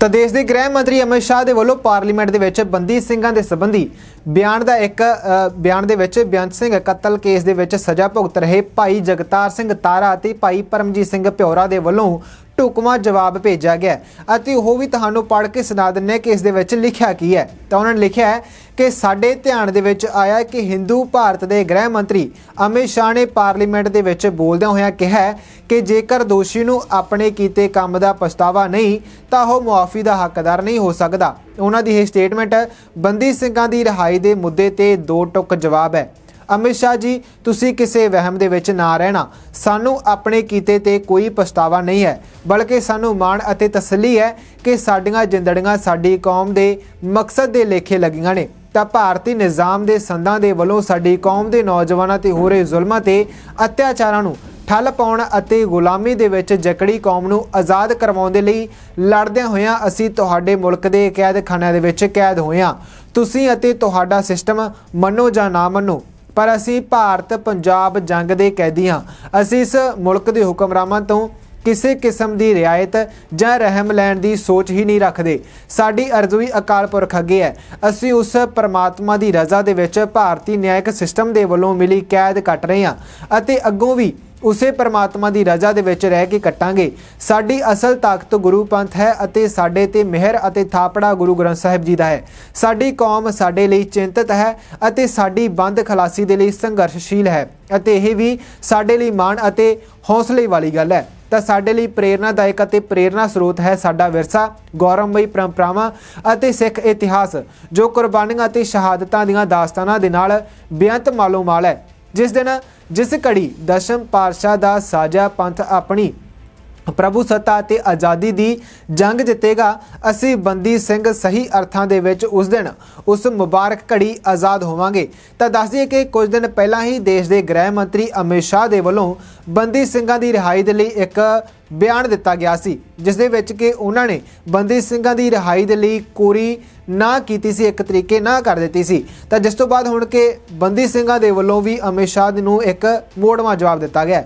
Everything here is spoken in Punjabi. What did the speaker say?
ਤਾਂ ਦੇਸ਼ ਦੇ ਗ੍ਰਹਿ ਮੰਤਰੀ ਅਮਿਤ ਸ਼ਾਹ ਦੇ ਵੱਲੋਂ ਪਾਰਲੀਮੈਂਟ ਦੇ ਵਿੱਚ ਬੰਦੀ ਸਿੰਘਾਂ ਦੇ ਸੰਬੰਧੀ ਬਿਆਨ ਦਾ ਇੱਕ ਬਿਆਨ ਦੇ ਵਿੱਚ ਬੇਅੰਤ ਸਿੰਘ ਕਤਲ ਕੇਸ ਦੇ ਵਿੱਚ ਸਜ਼ਾ ਭੁਗਤ ਰਹੇ ਭਾਈ ਜਗਤਾਰ ਸਿੰਘ ਤਾਰਾ ਅਤੇ ਭਾਈ ਪਰਮਜੀਤ ਸਿੰਘ ਪਿਉਰਾ ਦੇ ਵੱਲੋਂ ਢੁਕਵਾਂ ਜਵਾਬ ਭੇਜਿਆ ਗਿਆ ਅਤੇ ਉਹ ਵੀ ਤੁਹਾਨੂੰ ਪੜ੍ਹ ਕੇ ਸੁਣਾ ਦਿੰਨੇ ਕਿ ਇਸ ਦੇ ਵਿੱਚ ਲਿਖਿਆ ਕੀ ਹੈ। ਤਾਂ ਉਹਨਾਂ ਨੇ ਲਿਖਿਆ ਹੈ ਕਿ ਸਾਡੇ ਧਿਆਨ ਦੇ ਵਿੱਚ ਆਇਆ ਕਿ ਹਿੰਦੂ ਭਾਰਤ ਦੇ ਗ੍ਰਹਿ ਮੰਤਰੀ ਅਮਿਤ ਸ਼ਾਹ ਨੇ ਪਾਰਲੀਮੈਂਟ ਦੇ ਵਿੱਚ ਬੋਲਦਿਆਂ ਹੋਇਆਂ ਕਿਹਾ ਕਿ ਜੇਕਰ ਦੋਸ਼ੀ ਨੂੰ ਆਪਣੇ ਕੀਤੇ ਕੰਮ ਦਾ ਪਛਤਾਵਾ ਨਹੀਂ, ਤਾਂ ਉਹ ਮੁਆਫੀ ਦਾ ਹੱਕਦਾਰ ਨਹੀਂ ਹੋ ਸਕਦਾ। ਉਹਨਾਂ ਦੀ ਇਹ ਸਟੇਟਮੈਂਟ ਬੰਦੀ ਸਿੰਘਾਂ ਦੀ ਰਿਹਾਈ ਦੇ ਮੁੱਦੇ ਤੇ ਦੋ ਟੁਕ ਜਵਾਬ ਹੈ। ਅਮਿਤ ਸ਼ਾਹ ਜੀ, ਤੁਸੀਂ ਕਿਸੇ ਵਹਿਮ ਦੇ ਵਿੱਚ ਨਾ ਰਹਿਣਾ। ਸਾਨੂੰ ਆਪਣੇ ਕੀਤੇ ਤੇ ਕੋਈ ਪਛਤਾਵਾ ਨਹੀਂ ਹੈ, ਬਲਕਿ ਸਾਨੂੰ ਮਾਣ ਅਤੇ ਤਸੱਲੀ ਹੈ ਕਿ ਸਾਡੀਆਂ ਜਿੰਦੜੀਆਂ ਸਾਡੀ ਕੌਮ ਦੇ ਮਕਸਦ ਦੇ ਲੇਖੇ ਲੱਗੀਆਂ ਨੇ। ਤਾਂ ਭਾਰਤੀ ਨਿਜ਼ਾਮ ਦੇ ਸੰਦਾਂ ਦੇ ਵੱਲੋਂ ਸਾਡੀ ਕੌਮ ਦੇ ਨੌਜਵਾਨਾਂ ਤੇ ਹੋ ਰਹੇ ਜ਼ੁਲਮਾਂ ਤੇ ਅਤਿਆਚਾਰਾਂ ਨੂੰ ਠੱਲ ਪਾਉਣ ਅਤੇ ਗੁਲਾਮੀ ਦੇ ਵਿੱਚ ਜਕੜੀ ਕੌਮ ਨੂੰ ਆਜ਼ਾਦ ਕਰਵਾਉਣ ਦੇ ਲਈ ਲੜਦਿਆਂ ਹੋਇਆਂ ਅਸੀਂ ਤੁਹਾਡੇ ਮੁਲਕ ਦੇ ਕੈਦਖਾਨਿਆਂ ਦੇ ਵਿੱਚ ਕੈਦ ਹੋਏ ਹਾਂ। ਤੁਸੀਂ ਅਤੇ ਤੁਹਾਡਾ ਸਿਸਟਮ ਮੰਨੋ ਜਾਂ ਨਾ ਮੰਨੋ ਪਰ ਅਸੀਂ ਭਾਰਤ ਪੰਜਾਬ ਜੰਗ ਦੇ ਕੈਦੀ ਹਾਂ ਅਸੀਂ ਇਸ ਮੁਲਕ ਦੇ ਹੁਕਮਰਾਨਾਂ ਤੋਂ ਕਿਸੇ ਕਿਸਮ ਦੀ ਰਿਆਇਤ ਜਾਂ ਰਹਿਮ ਲੈਣ ਦੀ ਸੋਚ ਹੀ ਨਹੀਂ ਰੱਖਦੇ। ਸਾਡੀ ਅਰਜ਼ੋਈ ਅਕਾਲ ਪੁਰਖ ਅੱਗੇ ਹੈ। ਅਸੀਂ ਉਸ ਪਰਮਾਤਮਾ ਦੀ ਰਜ਼ਾ ਦੇ ਵਿੱਚ ਭਾਰਤੀ ਨਿਆਇਕ ਸਿਸਟਮ ਦੇ ਵੱਲੋਂ ਮਿਲੀ ਕੈਦ ਕੱਟ ਰਹੇ ਹਾਂ ਅਤੇ ਅੱਗੋਂ ਵੀ ਉਸੇ ਪਰਮਾਤਮਾ ਦੀ ਰਜ਼ਾ ਦੇ ਵਿੱਚ ਰਹਿ ਕੇ ਕੱਟਾਂਗੇ। ਸਾਡੀ ਅਸਲ ਤਾਕਤ ਗੁਰੂ ਪੰਥ ਹੈ ਅਤੇ ਸਾਡੇ ਤੇ ਮਿਹਰ ਅਤੇ ਥਾਪੜਾ ਗੁਰੂ ਗ੍ਰੰਥ ਸਾਹਿਬ ਜੀ ਦਾ ਹੈ। ਸਾਡੀ ਕੌਮ ਸਾਡੇ ਲਈ ਚਿੰਤਤ ਹੈ ਅਤੇ ਸਾਡੀ ਬੰਦ ਖਲਾਸੀ ਦੇ ਲਈ ਸੰਘਰਸ਼ਸ਼ੀਲ ਹੈ ਅਤੇ ਇਹ ਵੀ ਸਾਡੇ ਲਈ ਮਾਣ ਅਤੇ ਹੌਸਲੇ ਵਾਲੀ ਗੱਲ ਹੈ। ਤਾਂ ਸਾਡੇ ਲਈ ਪ੍ਰੇਰਨਾਦਾਇਕ ਅਤੇ ਪ੍ਰੇਰਨਾ ਸਰੋਤ ਹੈ ਸਾਡਾ ਵਿਰਸਾ, ਗੌਰਵਮਈ ਪਰੰਪਰਾਵਾਂ ਅਤੇ ਸਿੱਖ ਇਤਿਹਾਸ, ਜੋ ਕੁਰਬਾਨੀਆਂ ਅਤੇ ਸ਼ਹਾਦਤਾਂ ਦੀਆਂ ਦਾਸਤਾਨਾਂ ਦੇ ਨਾਲ ਬੇਅੰਤ ਮਾਲੋ-ਮਾਲ ਹੈ। ਜਿਸ ਦਿਨ ਜਿਸ ਘੜੀ ਦਸ਼ਮ ਪਾਤਸ਼ਾਹ ਦਾ ਸਾਜਾ ਪੰਥ ਆਪਣੀ ਪ੍ਰਭੂ ਸੱਤਾ ਅਤੇ ਆਜ਼ਾਦੀ ਦੀ ਜੰਗ ਜਿੱਤੇਗਾ, ਅਸੀਂ ਬੰਦੀ ਸਿੰਘ ਸਹੀ ਅਰਥਾਂ ਦੇ ਵਿੱਚ ਉਸ ਦਿਨ ਉਸ ਮੁਬਾਰਕ ਘੜੀ ਆਜ਼ਾਦ ਹੋਵਾਂਗੇ। ਤਾਂ ਦੱਸ ਦਈਏ ਕਿ ਕੁਝ ਦਿਨ ਪਹਿਲਾਂ ਹੀ ਦੇਸ਼ ਦੇ ਗ੍ਰਹਿ ਮੰਤਰੀ ਅਮਿਤ ਸ਼ਾਹ ਦੇ ਵੱਲੋਂ ਬੰਦੀ ਸਿੰਘਾਂ ਦੀ ਰਿਹਾਈ ਦੇ ਲਈ ਇੱਕ ਬਿਆਨ ਦਿੱਤਾ ਗਿਆ ਸੀ, ਜਿਸ ਦੇ ਵਿੱਚ ਕਿ ਉਹਨਾਂ ਨੇ ਬੰਦੀ ਸਿੰਘਾਂ ਦੀ ਰਿਹਾਈ ਦੇ ਲਈ ਕੋਰੀ ਨਾ ਕੀਤੀ ਸੀ, ਇੱਕ ਤਰੀਕੇ ਨਾ ਕਰ ਦਿੱਤੀ ਸੀ। ਤਾਂ ਜਿਸ ਤੋਂ ਬਾਅਦ ਹੁਣ ਕਿ ਬੰਦੀ ਸਿੰਘਾਂ ਦੇ ਵੱਲੋਂ ਵੀ ਅਮਿਤ ਸ਼ਾਹ ਨੂੰ ਇੱਕ ਮੋੜਵਾਂ ਜਵਾਬ ਦਿੱਤਾ ਗਿਆ।